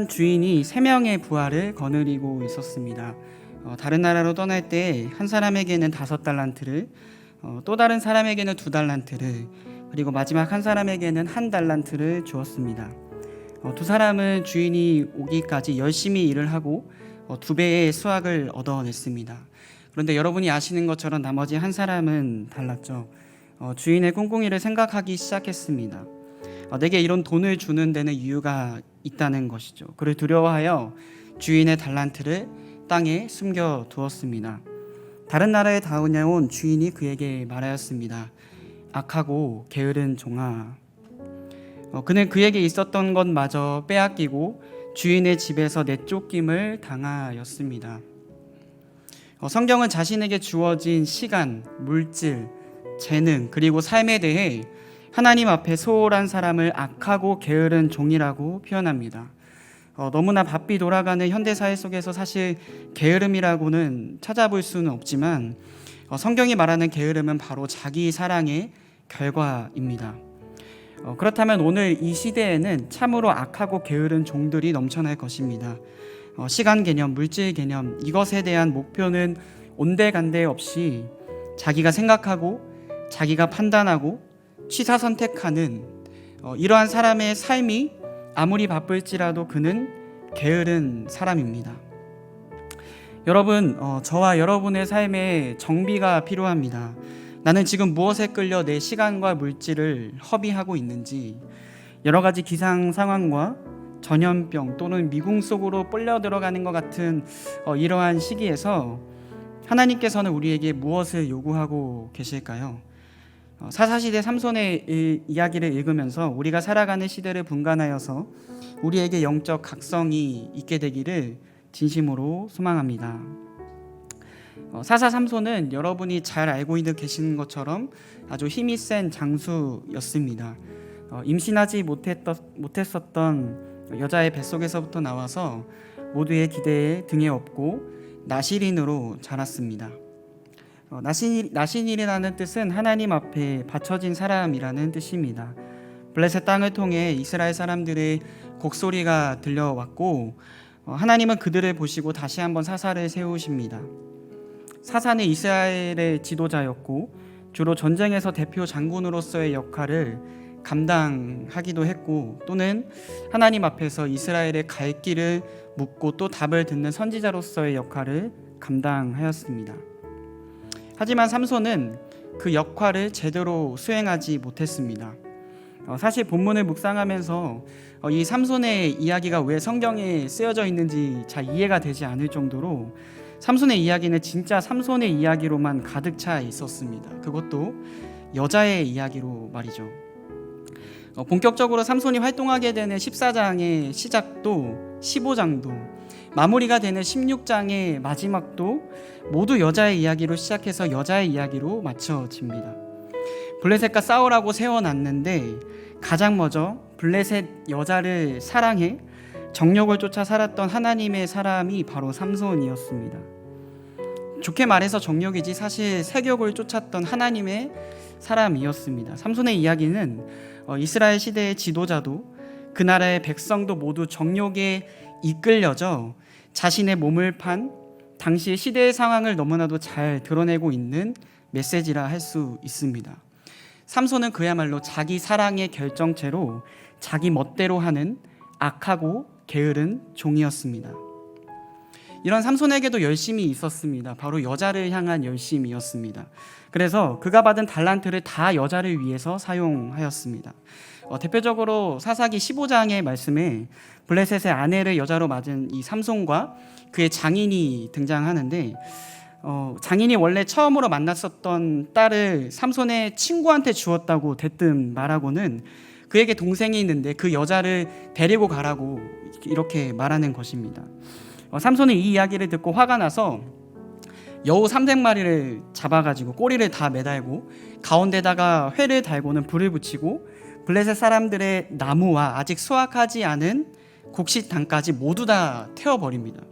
한 주인이 세 명의 부하를 거느리고 있었습니다. 어, 다른 나라로 떠날 때 한 사람에게는 다섯 달란트를, 어, 또 다른 사람에게는 두 달란트를, 그리고 마지막 한 사람에게는 한 달란트를 주었습니다. 어, 두 사람은 주인이 오기까지 열심히 일을 하고 어, 두 배의 수확을 얻어냈습니다. 그런데 여러분이 아시는 것처럼 나머지 한 사람은 달랐죠. 어, 주인의 꿍꿍이를 생각하기 시작했습니다. 어, 내게 이런 돈을 주는 데는 이유가 있다는 것이죠. 그를 두려워하여 주인의 달란트를 땅에 숨겨 두었습니다. 다른 나라에 다녀온 주인이 그에게 말하였습니다. 악하고 게으른 종아. 어, 그는 그에게 있었던 것마저 빼앗기고 주인의 집에서 내쫓김을 당하였습니다. 어, 성경은 자신에게 주어진 시간, 물질, 재능 그리고 삶에 대해 하나님 앞에 소홀한 사람을 악하고 게으른 종이라고 표현합니다. 어, 너무나 바삐 돌아가는 현대 사회 속에서 사실 게으름이라고는 찾아볼 수는 없지만 어, 성경이 말하는 게으름은 바로 자기 사랑의 결과입니다. 어, 그렇다면 오늘 이 시대에는 참으로 악하고 게으른 종들이 넘쳐날 것입니다. 어, 시간 개념, 물질 개념 이것에 대한 목표는 온데간데 없이 자기가 생각하고 자기가 판단하고 취사 선택하는 어, 이러한 사람의 삶이 아무리 바쁠지라도 그는 게으른 사람입니다. 여러분, 어, 저와 여러분의 삶에 정비가 필요합니다. 나는 지금 무엇에 끌려 내 시간과 물질을 허비하고 있는지 여러 가지 기상 상황과 전염병 또는 미궁 속으로 빨려 들어가는 것 같은 어, 이러한 시기에서 하나님께서는 우리에게 무엇을 요구하고 계실까요? 어, 사사시대 삼손의 이, 이야기를 읽으면서 우리가 살아가는 시대를 분간하여서 우리에게 영적 각성이 있게 되기를 진심으로 소망합니다. 어, 사사 삼손은 여러분이 잘 알고 있는 계시는 것처럼 아주 힘이 센 장수였습니다. 어, 임신하지 못했던, 못했었던 여자의 뱃속에서부터 나와서 모두의 기대에 등에 업고 나시린으로 자랐습니다. 어, 나신, 나신이라는 뜻은 하나님 앞에 바쳐진 사람이라는 뜻입니다. 블레셋 땅을 통해 이스라엘 사람들의 곡소리가 들려왔고 어, 하나님은 그들을 보시고 다시 한번 사사를 세우십니다. 사사는 이스라엘의 지도자였고 주로 전쟁에서 대표 장군으로서의 역할을 감당하기도 했고 또는 하나님 앞에서 이스라엘의 갈 길을 묻고 또 답을 듣는 선지자로서의 역할을 감당하였습니다. 하지만 삼손은 그 역할을 제대로 수행하지 못했습니다. 어, 사실 본문을 묵상하면서 어, 이 삼손의 이야기가 왜 성경에 쓰여져 있는지 잘 이해가 되지 않을 정도로 삼손의 이야기는 진짜 삼손의 이야기로만 가득 차 있었습니다. 그것도 여자의 이야기로 말이죠. 어, 본격적으로 삼손이 활동하게 되는 14장의 시작도 15장도 마무리가 되는 16장의 마지막도 모두 여자의 이야기로 시작해서 여자의 이야기로 마쳐집니다. 블레셋과 싸우라고 세워놨는데 가장 먼저 블레셋 여자를 사랑해 정욕을 쫓아 살았던 하나님의 사람이 바로 삼손이었습니다. 좋게 말해서 정욕이지 사실 세욕을 쫓았던 하나님의 사람이었습니다. 삼손의 이야기는 어, 이스라엘 시대의 지도자도 그 나라의 백성도 모두 정욕에 이끌려져 자신의 몸을 판 당시의 시대의 상황을 너무나도 잘 드러내고 있는 메시지라 할 수 있습니다. 삼손은 그야말로 자기 사랑의 결정체로 자기 멋대로 하는 악하고 게으른 종이었습니다. 이런 삼손에게도 열심이 있었습니다. 바로 여자를 향한 열심이었습니다. 그래서 그가 받은 달란트를 다 여자를 위해서 사용하였습니다. 어, 대표적으로 사사기 15장의 말씀에 블레셋의 아내를 여자로 맞은 이 삼손과 그의 장인이 등장하는데 어, 장인이 원래 처음으로 만났었던 딸을 삼손의 친구한테 주었다고 대뜸 말하고는 그에게 동생이 있는데 그 여자를 데리고 가라고 이렇게 말하는 것입니다. 어, 삼손은 이 이야기를 듣고 화가 나서 여우 300마리를 잡아가지고 꼬리를 다 매달고 가운데다가 회를 달고는 불을 붙이고 블레셋 사람들의 나무와 아직 수확하지 않은 곡식당까지 모두 다 태워버립니다.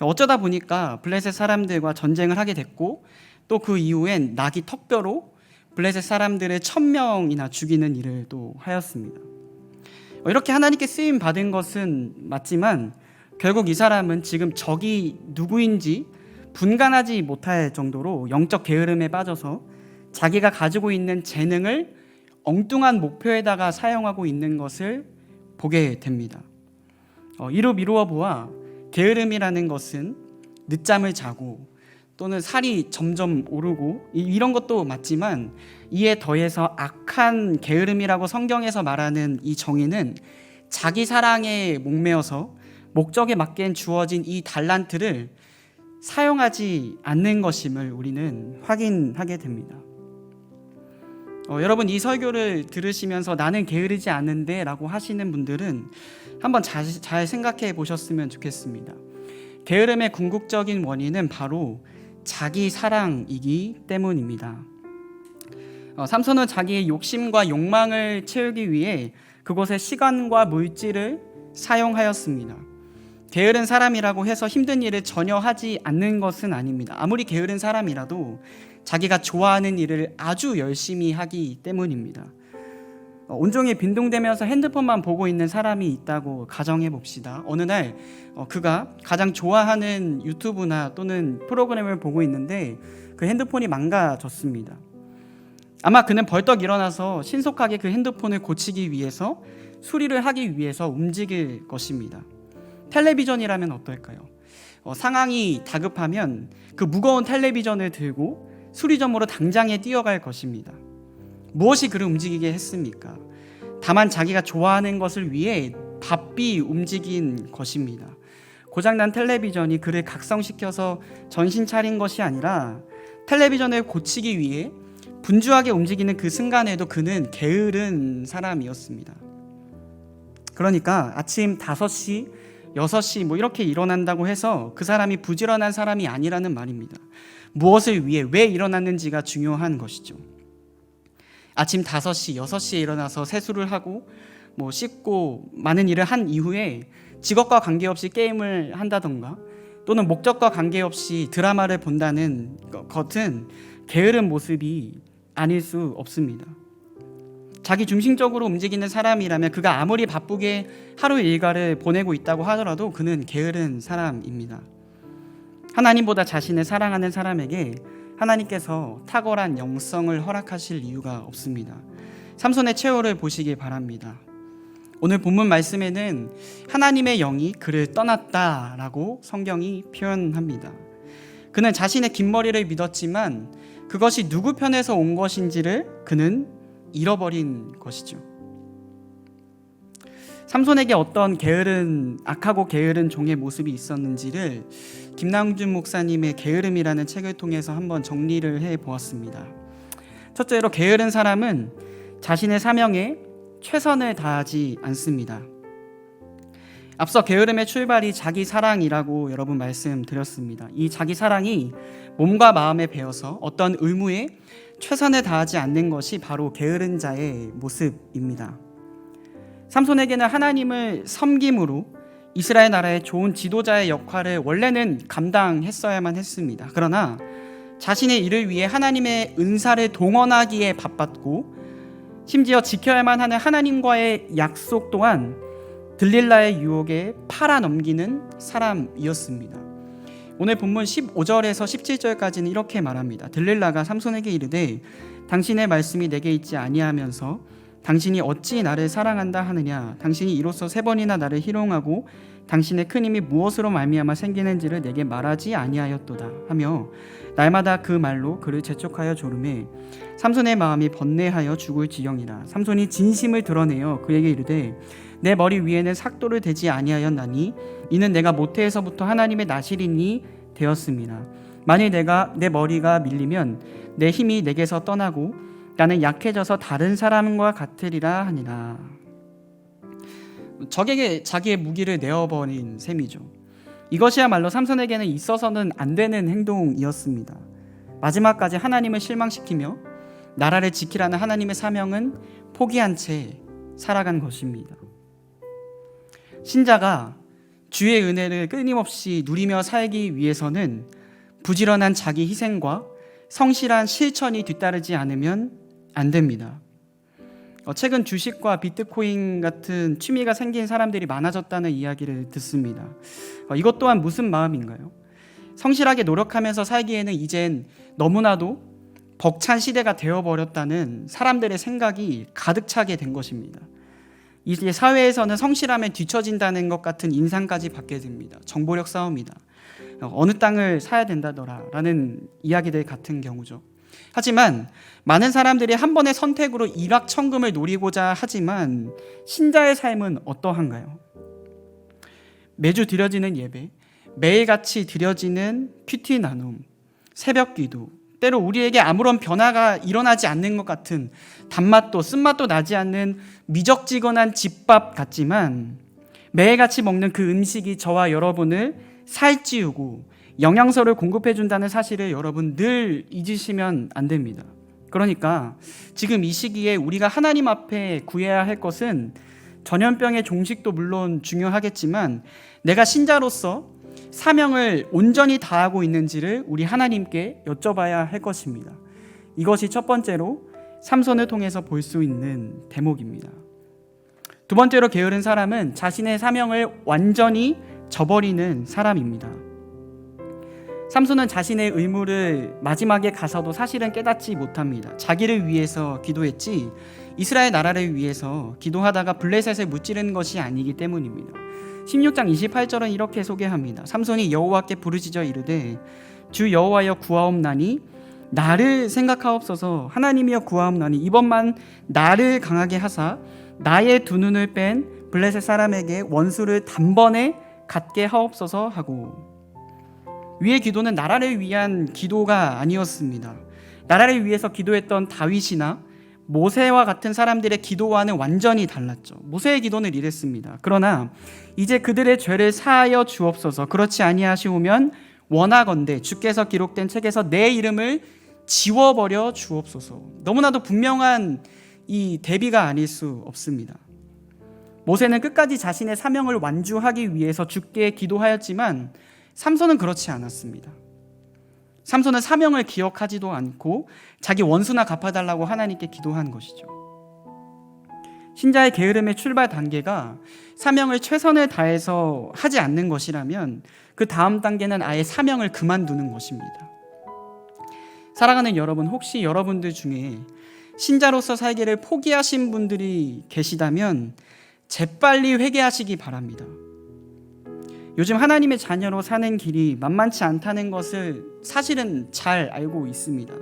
어쩌다 보니까 블레셋 사람들과 전쟁을 하게 됐고 또 그 이후엔 낙이 턱뼈로 블레셋 사람들을 천 명이나 죽이는 일을 또 하였습니다. 어, 이렇게 하나님께 쓰임 받은 것은 맞지만 결국 이 사람은 지금 적이 누구인지 분간하지 못할 정도로 영적 게으름에 빠져서 자기가 가지고 있는 재능을 엉뚱한 목표에다가 사용하고 있는 것을 보게 됩니다. 어, 이로 미루어 보아 게으름이라는 것은 늦잠을 자고 또는 살이 점점 오르고 이- 이런 것도 맞지만 이에 더해서 악한 게으름이라고 성경에서 말하는 이 정의는 자기 사랑에 목매어서 목적에 맞게 주어진 이 달란트를 사용하지 않는 것임을 우리는 확인하게 됩니다. 어, 여러분 이 설교를 들으시면서 나는 게으르지 않은데 라고 하시는 분들은 한번 자, 잘 생각해 보셨으면 좋겠습니다. 게으름의 궁극적인 원인은 바로 자기 사랑이기 때문입니다. 어, 삼손은 자기의 욕심과 욕망을 채우기 위해 그곳에 시간과 물질을 사용하였습니다. 게으른 사람이라고 해서 힘든 일을 전혀 하지 않는 것은 아닙니다. 아무리 게으른 사람이라도 자기가 좋아하는 일을 아주 열심히 하기 때문입니다. 어, 온종일 빈둥대면서 핸드폰만 보고 있는 사람이 있다고 가정해 봅시다. 어느 날 어, 그가 가장 좋아하는 유튜브나 또는 프로그램을 보고 있는데 그 핸드폰이 망가졌습니다. 아마 그는 벌떡 일어나서 신속하게 그 핸드폰을 고치기 위해서 수리를 하기 위해서 움직일 것입니다. 텔레비전이라면 어떨까요? 어, 상황이 다급하면 그 무거운 텔레비전을 들고 수리점으로 당장에 뛰어갈 것입니다. 무엇이 그를 움직이게 했습니까? 다만 자기가 좋아하는 것을 위해 바삐 움직인 것입니다. 고장난 텔레비전이 그를 각성시켜서 정신 차린 것이 아니라 텔레비전을 고치기 위해 분주하게 움직이는 그 순간에도 그는 게으른 사람이었습니다. 그러니까 아침 5시, 6시 뭐 이렇게 일어난다고 해서 그 사람이 부지런한 사람이 아니라는 말입니다. 무엇을 위해 왜 일어났는지가 중요한 것이죠. 아침 5시, 6시에 일어나서 세수를 하고 뭐 씻고 많은 일을 한 이후에 직업과 관계없이 게임을 한다던가 또는 목적과 관계없이 드라마를 본다는 것은 게으른 모습이 아닐 수 없습니다. 자기 중심적으로 움직이는 사람이라면 그가 아무리 바쁘게 하루 일과를 보내고 있다고 하더라도 그는 게으른 사람입니다. 하나님보다 자신을 사랑하는 사람에게 하나님께서 탁월한 영성을 허락하실 이유가 없습니다. 삼손의 최후를 보시기 바랍니다. 오늘 본문 말씀에는 하나님의 영이 그를 떠났다라고 성경이 표현합니다. 그는 자신의 긴 머리를 믿었지만 그것이 누구 편에서 온 것인지를 그는 잃어버린 것이죠. 삼손에게 어떤 게으른 악하고 게으른 종의 모습이 있었는지를 김남준 목사님의 게으름이라는 책을 통해서 한번 정리를 해 보았습니다. 첫째로 게으른 사람은 자신의 사명에 최선을 다하지 않습니다. 앞서 게으름의 출발이 자기 사랑이라고 여러분 말씀드렸습니다. 이 자기 사랑이 몸과 마음에 배어서 어떤 의무에 최선을 다하지 않는 것이 바로 게으른 자의 모습입니다. 삼손에게는 하나님을 섬김으로 이스라엘 나라의 좋은 지도자의 역할을 원래는 감당했어야만 했습니다. 그러나 자신의 일을 위해 하나님의 은사를 동원하기에 바빴고 심지어 지켜야만 하는 하나님과의 약속 또한 들릴라의 유혹에 팔아 넘기는 사람이었습니다. 오늘 본문 15절에서 17절까지는 이렇게 말합니다. 들릴라가 삼손에게 이르되 당신의 말씀이 내게 있지 아니하면서 당신이 어찌 나를 사랑한다 하느냐 당신이 이로써 세 번이나 나를 희롱하고 당신의 큰 힘이 무엇으로 말미암아 생기는지를 내게 말하지 아니하였도다 하며 날마다 그 말로 그를 재촉하여 조름해 삼손의 마음이 번뇌하여 죽을 지경이라 삼손이 진심을 드러내어 그에게 이르되 내 머리 위에는 삭도를 대지 아니하였나니 이는 내가 모태에서부터 하나님의 나시린이 되었습니다. 만일 내가 내 머리가 밀리면 내 힘이 내게서 떠나고 나는 약해져서 다른 사람과 같으리라 하니라. 적에게 자기의 무기를 내어버린 셈이죠. 이것이야말로 삼손에게는 있어서는 안 되는 행동이었습니다. 마지막까지 하나님을 실망시키며 나라를 지키라는 하나님의 사명은 포기한 채 살아간 것입니다. 신자가 주의 은혜를 끊임없이 누리며 살기 위해서는 부지런한 자기 희생과 성실한 실천이 뒤따르지 않으면 안 됩니다. 어, 최근 주식과 비트코인 같은 취미가 생긴 사람들이 많아졌다는 이야기를 듣습니다. 어, 이것 또한 무슨 마음인가요? 성실하게 노력하면서 살기에는 이젠 너무나도 벅찬 시대가 되어버렸다는 사람들의 생각이 가득 차게 된 것입니다. 이제 사회에서는 성실하면 뒤처진다는 것 같은 인상까지 받게 됩니다. 정보력 싸움이다. 어, 어느 땅을 사야 된다더라 라는 이야기들 같은 경우죠. 하지만 많은 사람들이 한 번의 선택으로 일확천금을 노리고자 하지만 신자의 삶은 어떠한가요? 매주 드려지는 예배, 매일같이 드려지는 큐티 나눔, 새벽 기도, 때로 우리에게 아무런 변화가 일어나지 않는 것 같은 단맛도 쓴맛도 나지 않는 미적지근한 집밥 같지만 매일같이 먹는 그 음식이 저와 여러분을 살찌우고 영양소를 공급해 준다는 사실을 여러분 늘 잊으시면 안 됩니다. 그러니까 지금 이 시기에 우리가 하나님 앞에 구해야 할 것은 전염병의 종식도 물론 중요하겠지만 내가 신자로서 사명을 온전히 다하고 있는지를 우리 하나님께 여쭤봐야 할 것입니다. 이것이 첫 번째로 삼손을 통해서 볼 수 있는 대목입니다. 두 번째로 게으른 사람은 자신의 사명을 완전히 저버리는 사람입니다. 삼손은 자신의 의무를 마지막에 가서도 사실은 깨닫지 못합니다. 자기를 위해서 기도했지 이스라엘 나라를 위해서 기도하다가 블레셋을 무찌르는 것이 아니기 때문입니다. 16장 28절은 이렇게 소개합니다. 삼손이 여호와께 부르짖어 이르되 주 여호와여 구하옵나니 나를 생각하옵소서 하나님이여 구하옵나니 이번만 나를 강하게 하사 나의 두 눈을 뺀 블레셋 사람에게 원수를 단번에 갖게 하옵소서 하고 위의 기도는 나라를 위한 기도가 아니었습니다. 나라를 위해서 기도했던 다윗이나 모세와 같은 사람들의 기도와는 완전히 달랐죠. 모세의 기도는 이랬습니다. 그러나 이제 그들의 죄를 사하여 주옵소서. 그렇지 아니하시오면 원하건대 주께서 기록된 책에서 내 이름을 지워버려 주옵소서. 너무나도 분명한 이 대비가 아닐 수 없습니다. 모세는 끝까지 자신의 사명을 완주하기 위해서 주께 기도하였지만 삼손은 그렇지 않았습니다. 삼손은 사명을 기억하지도 않고 자기 원수나 갚아달라고 하나님께 기도한 것이죠. 신자의 게으름의 출발 단계가 사명을 최선을 다해서 하지 않는 것이라면 그 다음 단계는 아예 사명을 그만두는 것입니다. 사랑하는 여러분, 혹시 여러분들 중에 신자로서 살기를 포기하신 분들이 계시다면 재빨리 회개하시기 바랍니다. 요즘 하나님의 자녀로 사는 길이 만만치 않다는 것을 사실은 잘 알고 있습니다.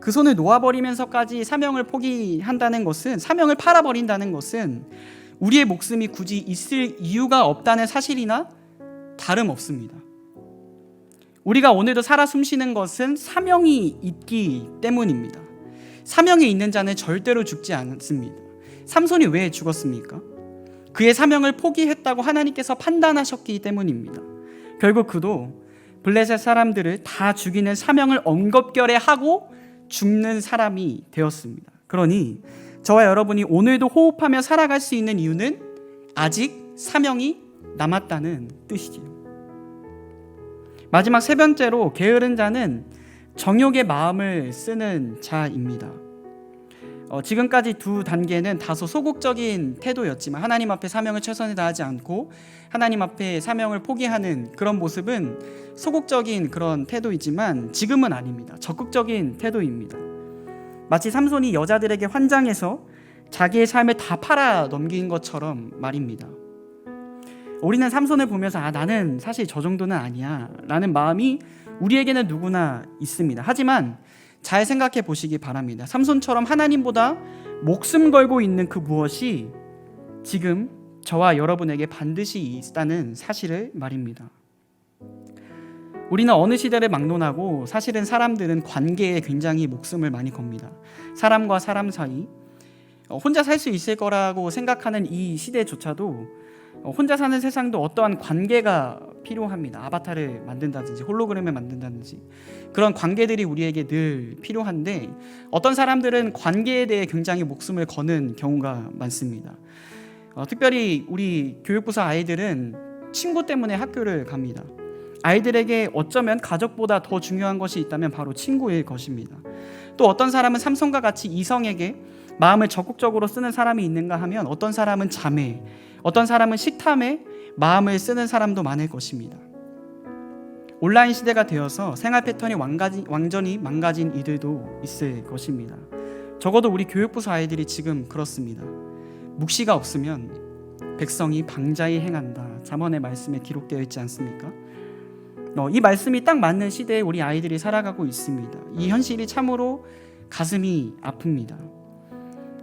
그 손을 놓아버리면서까지 사명을 포기한다는 것은 사명을 팔아버린다는 것은 우리의 목숨이 굳이 있을 이유가 없다는 사실이나 다름없습니다. 우리가 오늘도 살아 숨쉬는 것은 사명이 있기 때문입니다. 사명이 있는 자는 절대로 죽지 않습니다. 삼손이 왜 죽었습니까? 그의 사명을 포기했다고 하나님께서 판단하셨기 때문입니다. 결국 그도 블레셋 사람들을 다 죽이는 사명을 엉겁결에 하고 죽는 사람이 되었습니다. 그러니 저와 여러분이 오늘도 호흡하며 살아갈 수 있는 이유는 아직 사명이 남았다는 뜻이지요. 마지막 세 번째로 게으른 자는 정욕의 마음을 쓰는 자입니다. 어, 지금까지 두 단계는 다소 소극적인 태도였지만 하나님 앞에 사명을 최선을 다하지 않고 하나님 앞에 사명을 포기하는 그런 모습은 소극적인 그런 태도이지만 지금은 아닙니다. 적극적인 태도입니다. 마치 삼손이 여자들에게 환장해서 자기의 삶을 다 팔아 넘긴 것처럼 말입니다. 우리는 삼손을 보면서 아 나는 사실 저 정도는 아니야 라는 마음이 우리에게는 누구나 있습니다. 하지만 잘 생각해 보시기 바랍니다. 삼손처럼 하나님보다 목숨 걸고 있는 그 무엇이 지금 저와 여러분에게 반드시 있다는 사실을 말입니다. 우리는 어느 시대를 막론하고 사실은 사람들은 관계에 굉장히 목숨을 많이 겁니다. 사람과 사람 사이 어, 혼자 살 수 있을 거라고 생각하는 이 시대조차도 어, 혼자 사는 세상도 어떠한 관계가 필요합니다. 아바타를 만든다든지 홀로그램을 만든다든지 그런 관계들이 우리에게 늘 필요한데 어떤 사람들은 관계에 대해 굉장히 목숨을 거는 경우가 많습니다. 어, 특별히 우리 교육부서 아이들은 친구 때문에 학교를 갑니다. 아이들에게 어쩌면 가족보다 더 중요한 것이 있다면 바로 친구일 것입니다. 또 어떤 사람은 삼손과 같이 이성에게 마음을 적극적으로 쓰는 사람이 있는가 하면 어떤 사람은 잠에, 어떤 사람은 식탐에 마음을 쓰는 사람도 많을 것입니다. 온라인 시대가 되어서 생활 패턴이 왕가지, 완전히 망가진 이들도 있을 것입니다. 적어도 우리 교육부서 아이들이 지금 그렇습니다. 묵시가 없으면 백성이 방자히 행한다. 잠언의 말씀에 기록되어 있지 않습니까? 어, 이 말씀이 딱 맞는 시대에 우리 아이들이 살아가고 있습니다. 이 현실이 참으로 가슴이 아픕니다.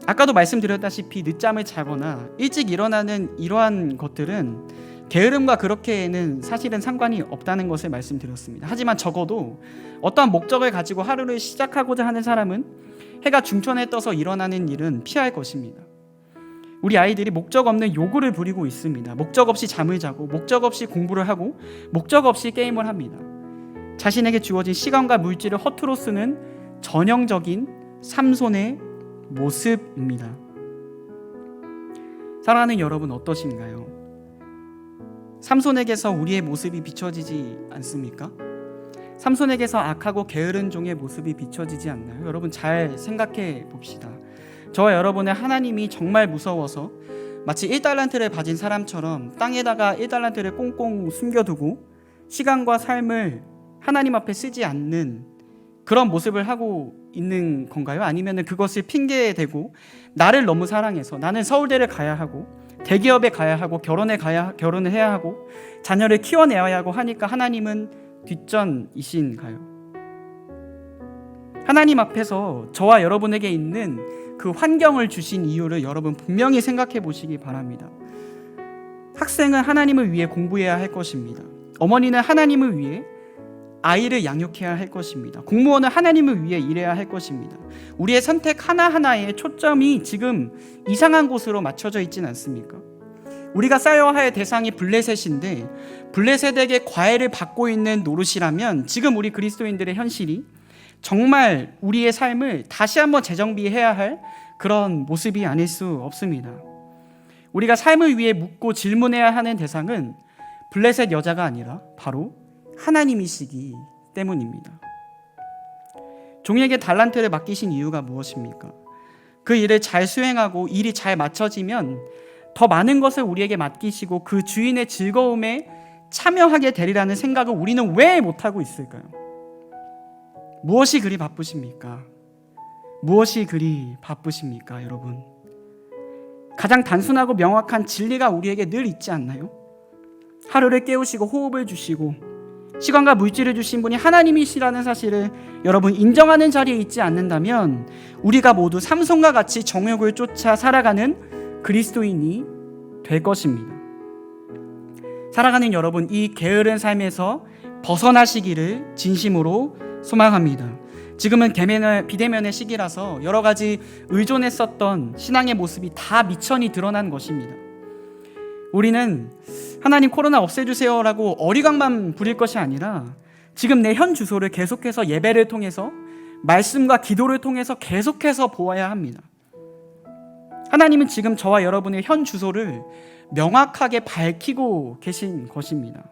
아까도 말씀드렸다시피 늦잠을 자거나 일찍 일어나는 이러한 것들은 게으름과 그렇게는 사실은 상관이 없다는 것을 말씀드렸습니다. 하지만 적어도 어떠한 목적을 가지고 하루를 시작하고자 하는 사람은 해가 중천에 떠서 일어나는 일은 피할 것입니다. 우리 아이들이 목적 없는 요구를 부리고 있습니다. 목적 없이 잠을 자고 목적 없이 공부를 하고 목적 없이 게임을 합니다. 자신에게 주어진 시간과 물질을 허투루 쓰는 전형적인 삼손의 모습입니다. 사랑하는 여러분 어떠신가요? 삼손에게서 우리의 모습이 비춰지지 않습니까? 삼손에게서 악하고 게으른 종의 모습이 비춰지지 않나요? 여러분 잘 생각해 봅시다. 저와 여러분의 하나님이 정말 무서워서 마치 1달란트를 가진 사람처럼 땅에다가 1달란트를 꽁꽁 숨겨두고 시간과 삶을 하나님 앞에 쓰지 않는 그런 모습을 하고 있는 건가요? 아니면 그것을 핑계 대고 나를 너무 사랑해서 나는 서울대를 가야 하고 대기업에 가야 하고 결혼에 가야 결혼을 해야 하고 자녀를 키워내야 하고 하니까 하나님은 뒷전이신가요? 하나님 앞에서 저와 여러분에게 있는 그 환경을 주신 이유를 여러분 분명히 생각해 보시기 바랍니다. 학생은 하나님을 위해 공부해야 할 것입니다. 어머니는 하나님을 위해 아이를 양육해야 할 것입니다. 공무원은 하나님을 위해 일해야 할 것입니다. 우리의 선택 하나하나에 초점이 지금 이상한 곳으로 맞춰져 있진 않습니까? 우리가 쌓여야 할 대상이 블레셋인데 블레셋에게 과외를 받고 있는 노릇이라면 지금 우리 그리스도인들의 현실이 정말 우리의 삶을 다시 한번 재정비해야 할 그런 모습이 아닐 수 없습니다. 우리가 삶을 위해 묻고 질문해야 하는 대상은 블레셋 여자가 아니라 바로 하나님이시기 때문입니다. 종에게 달란트를 맡기신 이유가 무엇입니까? 그 일을 잘 수행하고 일이 잘 맞춰지면 더 많은 것을 우리에게 맡기시고 그 주인의 즐거움에 참여하게 되리라는 생각을 우리는 왜 못하고 있을까요? 무엇이 그리 바쁘십니까? 무엇이 그리 바쁘십니까, 여러분? 가장 단순하고 명확한 진리가 우리에게 늘 있지 않나요? 하루를 깨우시고 호흡을 주시고 시간과 물질을 주신 분이 하나님이시라는 사실을 여러분 인정하는 자리에 있지 않는다면 우리가 모두 삼손과 같이 정욕을 쫓아 살아가는 그리스도인이 될 것입니다. 살아가는 여러분 이 게으른 삶에서 벗어나시기를 진심으로 소망합니다. 지금은 대면의, 비대면의 시기라서 여러 가지 의존했었던 신앙의 모습이 다 미천이 드러난 것입니다. 우리는 하나님 코로나 없애주세요라고 어리광만 부릴 것이 아니라 지금 내 현 주소를 계속해서 예배를 통해서 말씀과 기도를 통해서 계속해서 보아야 합니다. 하나님은 지금 저와 여러분의 현 주소를 명확하게 밝히고 계신 것입니다.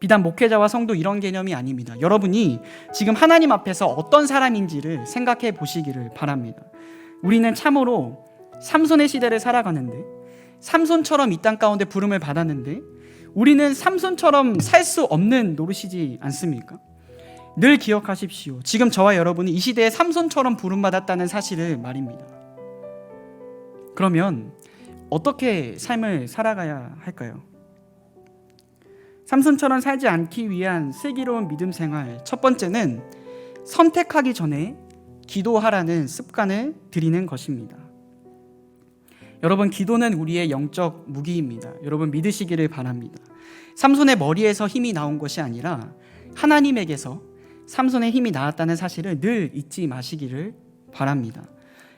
비단 목회자와 성도 이런 개념이 아닙니다. 여러분이 지금 하나님 앞에서 어떤 사람인지를 생각해 보시기를 바랍니다. 우리는 참으로 삼손의 시대를 살아가는데 삼손처럼 이 땅 가운데 부름을 받았는데 우리는 삼손처럼 살 수 없는 노릇이지 않습니까? 늘 기억하십시오. 지금 저와 여러분이 이 시대에 삼손처럼 부름받았다는 사실을 말입니다. 그러면 어떻게 삶을 살아가야 할까요? 삼손처럼 살지 않기 위한 슬기로운 믿음 생활. 첫 번째는 선택하기 전에 기도하라는 습관을 들이는 것입니다. 여러분, 기도는 우리의 영적 무기입니다. 여러분, 믿으시기를 바랍니다. 삼손의 머리에서 힘이 나온 것이 아니라 하나님에게서 삼손의 힘이 나왔다는 사실을 늘 잊지 마시기를 바랍니다.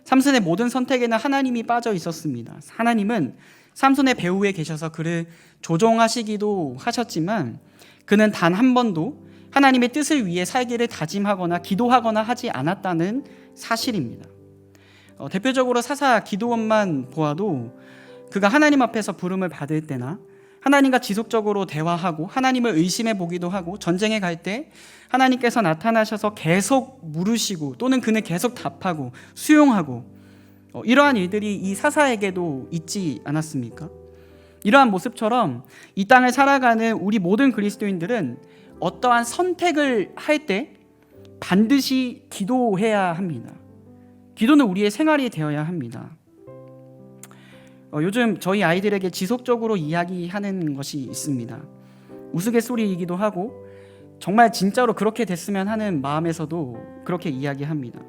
삼손의 모든 선택에는 하나님이 빠져 있었습니다. 하나님은 삼손의 배후에 계셔서 그를 조종하시기도 하셨지만 그는 단 한 번도 하나님의 뜻을 위해 살기를 다짐하거나 기도하거나 하지 않았다는 사실입니다. 어, 대표적으로 사사 기도원만 보아도 그가 하나님 앞에서 부름을 받을 때나 하나님과 지속적으로 대화하고 하나님을 의심해 보기도 하고 전쟁에 갈 때 하나님께서 나타나셔서 계속 물으시고 또는 그는 계속 답하고 수용하고 어, 이러한 일들이 이 사사에게도 있지 않았습니까? 이러한 모습처럼 이 땅을 살아가는 우리 모든 그리스도인들은 어떠한 선택을 할 때 반드시 기도해야 합니다. 기도는 우리의 생활이 되어야 합니다. 어, 요즘 저희 아이들에게 지속적으로 이야기하는 것이 있습니다. 우스갯소리이기도 하고 정말 진짜로 그렇게 됐으면 하는 마음에서도 그렇게 이야기합니다.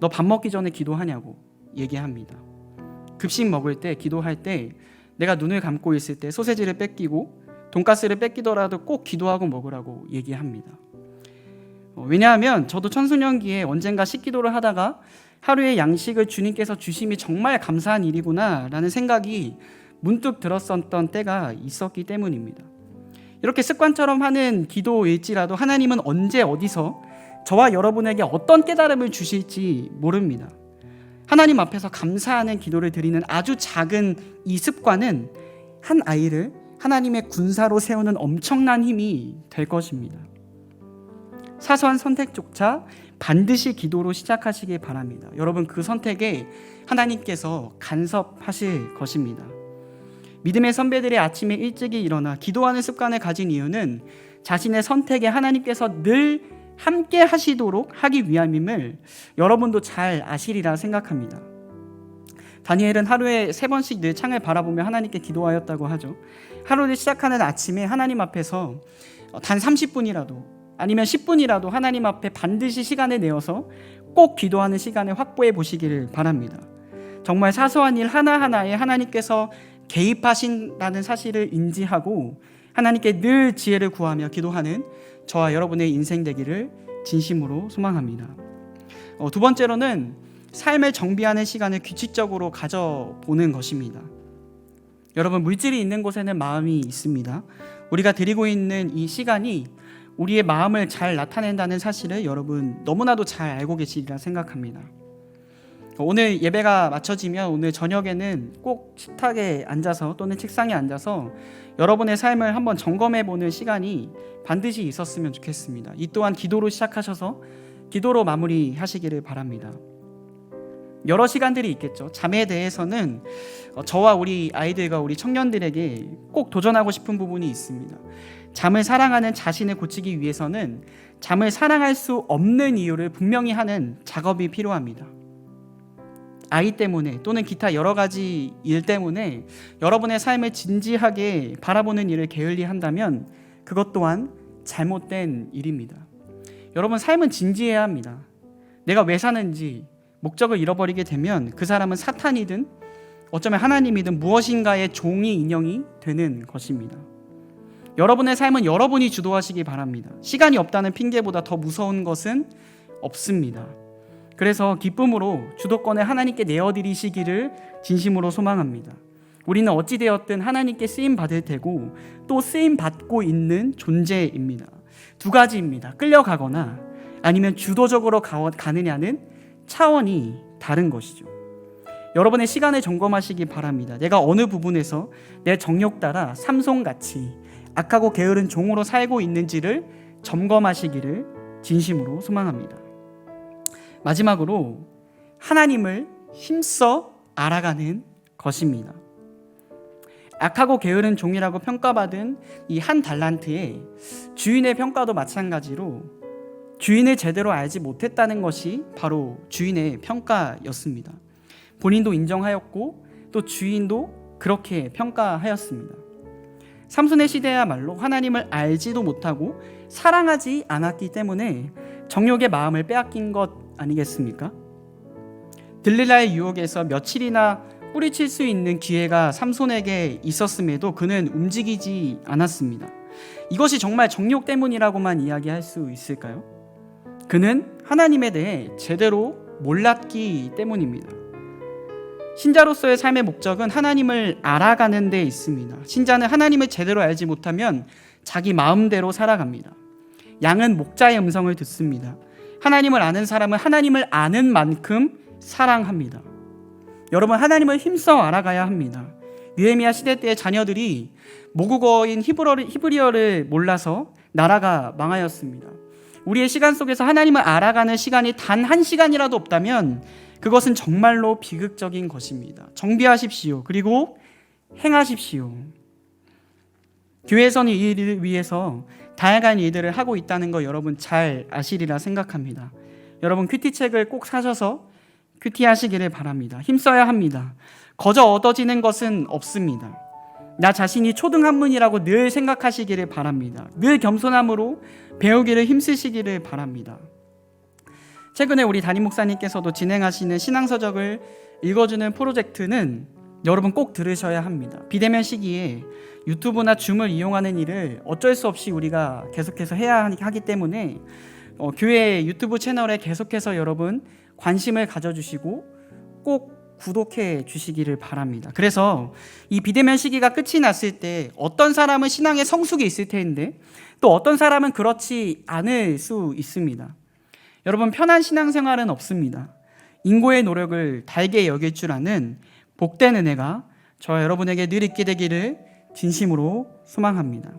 너 밥 먹기 전에 기도하냐고 얘기합니다. 급식 먹을 때 기도할 때 내가 눈을 감고 있을 때 소세지를 뺏기고 돈가스를 뺏기더라도 꼭 기도하고 먹으라고 얘기합니다. 어, 왜냐하면 저도 청소년기에 언젠가 식기도를 하다가 하루의 양식을 주님께서 주심이 정말 감사한 일이구나라는 생각이 문득 들었었던 때가 있었기 때문입니다. 이렇게 습관처럼 하는 기도일지라도 하나님은 언제 어디서 저와 여러분에게 어떤 깨달음을 주실지 모릅니다. 하나님 앞에서 감사하는 기도를 드리는 아주 작은 이 습관은 한 아이를 하나님의 군사로 세우는 엄청난 힘이 될 것입니다. 사소한 선택조차 반드시 기도로 시작하시기 바랍니다. 여러분 그 선택에 하나님께서 간섭하실 것입니다. 믿음의 선배들이 아침에 일찍이 일어나 기도하는 습관을 가진 이유는 자신의 선택에 하나님께서 늘 함께 하시도록 하기 위함임을 여러분도 잘 아시리라 생각합니다. 다니엘은 하루에 세 번씩 늘 창을 바라보며 하나님께 기도하였다고 하죠. 하루를 시작하는 아침에 하나님 앞에서 단 30분이라도 아니면 10분이라도 하나님 앞에 반드시 시간을 내어서 꼭 기도하는 시간을 확보해 보시기를 바랍니다. 정말 사소한 일 하나하나에 하나님께서 개입하신다는 사실을 인지하고 하나님께 늘 지혜를 구하며 기도하는 저와 여러분의 인생 되기를 진심으로 소망합니다. 어, 두 번째로는 삶을 정비하는 시간을 규칙적으로 가져보는 것입니다. 여러분 물질이 있는 곳에는 마음이 있습니다. 우리가 드리고 있는 이 시간이 우리의 마음을 잘 나타낸다는 사실을 여러분 너무나도 잘 알고 계시리라 생각합니다. 오늘 예배가 마쳐지면 오늘 저녁에는 꼭 식탁에 앉아서 또는 책상에 앉아서 여러분의 삶을 한번 점검해 보는 시간이 반드시 있었으면 좋겠습니다. 이 또한 기도로 시작하셔서 기도로 마무리하시기를 바랍니다. 여러 시간들이 있겠죠. 잠에 대해서는 저와 우리 아이들과 우리 청년들에게 꼭 도전하고 싶은 부분이 있습니다. 잠을 사랑하는 자신을 고치기 위해서는 잠을 사랑할 수 없는 이유를 분명히 하는 작업이 필요합니다. 아이 때문에 또는 기타 여러 가지 일 때문에 여러분의 삶을 진지하게 바라보는 일을 게을리 한다면 그것 또한 잘못된 일입니다. 여러분 삶은 진지해야 합니다. 내가 왜 사는지 목적을 잃어버리게 되면 그 사람은 사탄이든 어쩌면 하나님이든 무엇인가의 종이 인형이 되는 것입니다. 여러분의 삶은 여러분이 주도하시기 바랍니다. 시간이 없다는 핑계보다 더 무서운 것은 없습니다. 그래서 기쁨으로 주도권을 하나님께 내어드리시기를 진심으로 소망합니다. 우리는 어찌되었든 하나님께 쓰임 받을 테고 또 쓰임 받고 있는 존재입니다. 두 가지입니다. 끌려가거나 아니면 주도적으로 가느냐는 차원이 다른 것이죠. 여러분의 시간을 점검하시기 바랍니다. 내가 어느 부분에서 내 정욕 따라 삼손같이 악하고 게으른 종으로 살고 있는지를 점검하시기를 진심으로 소망합니다. 마지막으로 하나님을 힘써 알아가는 것입니다. 악하고 게으른 종이라고 평가받은 이 한 달란트에 주인의 평가도 마찬가지로 주인을 제대로 알지 못했다는 것이 바로 주인의 평가였습니다. 본인도 인정하였고 또 주인도 그렇게 평가하였습니다. 삼손의 시대야말로 하나님을 알지도 못하고 사랑하지 않았기 때문에 정욕의 마음을 빼앗긴 것 아니겠습니까? 들릴라의 유혹에서 며칠이나 뿌리칠 수 있는 기회가 삼손에게 있었음에도 그는 움직이지 않았습니다. 이것이 정말 정욕 때문이라고만 이야기할 수 있을까요? 그는 하나님에 대해 제대로 몰랐기 때문입니다. 신자로서의 삶의 목적은 하나님을 알아가는 데 있습니다. 신자는 하나님을 제대로 알지 못하면 자기 마음대로 살아갑니다. 양은 목자의 음성을 듣습니다. 하나님을 아는 사람은 하나님을 아는 만큼 사랑합니다. 여러분 하나님을 힘써 알아가야 합니다. 느헤미야 시대 때의 자녀들이 모국어인 히브리어를, 히브리어를 몰라서 나라가 망하였습니다. 우리의 시간 속에서 하나님을 알아가는 시간이 단 한 시간이라도 없다면 그것은 정말로 비극적인 것입니다. 정비하십시오. 그리고 행하십시오. 교회에서는 이 일을 위해서 다양한 일들을 하고 있다는 거 여러분 잘 아시리라 생각합니다. 여러분 큐티책을 꼭 사셔서 큐티하시기를 바랍니다. 힘써야 합니다. 거저 얻어지는 것은 없습니다. 나 자신이 초등학문이라고 늘 생각하시기를 바랍니다. 늘 겸손함으로 배우기를 힘쓰시기를 바랍니다. 최근에 우리 담임 목사님께서도 진행하시는 신앙서적을 읽어주는 프로젝트는 여러분 꼭 들으셔야 합니다. 비대면 시기에 유튜브나 줌을 이용하는 일을 어쩔 수 없이 우리가 계속해서 해야 하기 때문에 어, 교회 유튜브 채널에 계속해서 여러분 관심을 가져주시고 꼭 구독해 주시기를 바랍니다. 그래서 이 비대면 시기가 끝이 났을 때 어떤 사람은 신앙의 성숙이 있을 텐데 또 어떤 사람은 그렇지 않을 수 있습니다. 여러분 편한 신앙생활은 없습니다. 인고의 노력을 달게 여길 줄 아는 복된 은혜가 저와 여러분에게 늘 있게 되기를 진심으로 소망합니다.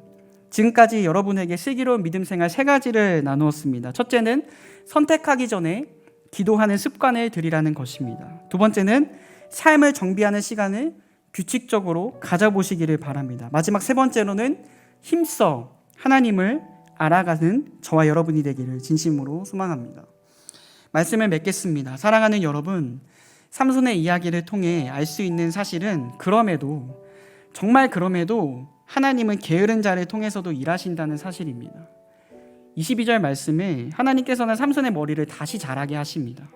지금까지 여러분에게 슬기로운 믿음 생활 세 가지를 나누었습니다. 첫째는 선택하기 전에 기도하는 습관을 들이라는 것입니다. 두 번째는 삶을 정비하는 시간을 규칙적으로 가져보시기를 바랍니다. 마지막 세 번째로는 힘써 하나님을 알아가는 저와 여러분이 되기를 진심으로 소망합니다. 말씀을 맺겠습니다. 사랑하는 여러분, 삼손의 이야기를 통해 알 수 있는 사실은 그럼에도 정말 그럼에도 하나님은 게으른 자를 통해서도 일하신다는 사실입니다. 22절 말씀에 하나님께서는 삼손의 머리를 다시 자라게 하십니다.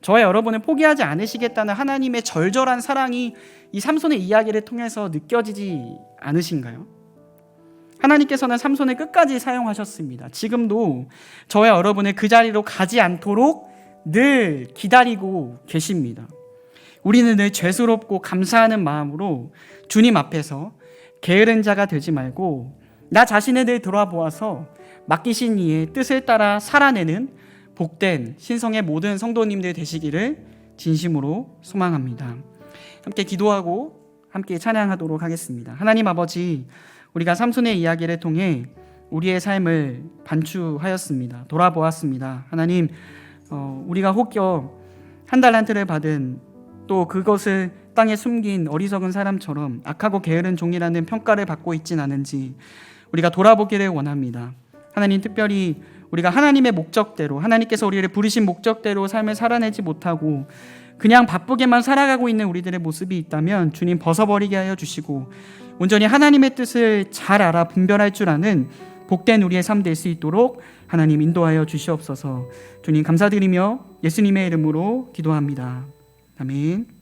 저와 여러분은 포기하지 않으시겠다는 하나님의 절절한 사랑이 이 삼손의 이야기를 통해서 느껴지지 않으신가요? 하나님께서는 삼손을 끝까지 사용하셨습니다. 지금도 저와 여러분을 그 자리로 가지 않도록 늘 기다리고 계십니다. 우리는 늘 죄스럽고 감사하는 마음으로 주님 앞에서 게으른 자가 되지 말고 나 자신을 늘 돌아보아서 맡기신 이의 뜻을 따라 살아내는 복된 신성의 모든 성도님들 되시기를 진심으로 소망합니다. 함께 기도하고 함께 찬양하도록 하겠습니다. 하나님 아버지, 우리가 삼손의 이야기를 통해 우리의 삶을 반추하였습니다. 돌아보았습니다. 하나님, 어, 우리가 혹여 한 달란트를 받은 또 그것을 땅에 숨긴 어리석은 사람처럼 악하고 게으른 종이라는 평가를 받고 있진 않은지 우리가 돌아보기를 원합니다. 하나님 특별히 우리가 하나님의 목적대로 하나님께서 우리를 부르신 목적대로 삶을 살아내지 못하고 그냥 바쁘게만 살아가고 있는 우리들의 모습이 있다면 주님 벗어버리게 하여 주시고 온전히 하나님의 뜻을 잘 알아 분별할 줄 아는 복된 우리의 삶 될 수 있도록 하나님 인도하여 주시옵소서. 주님 감사드리며 예수님의 이름으로 기도합니다. 아멘.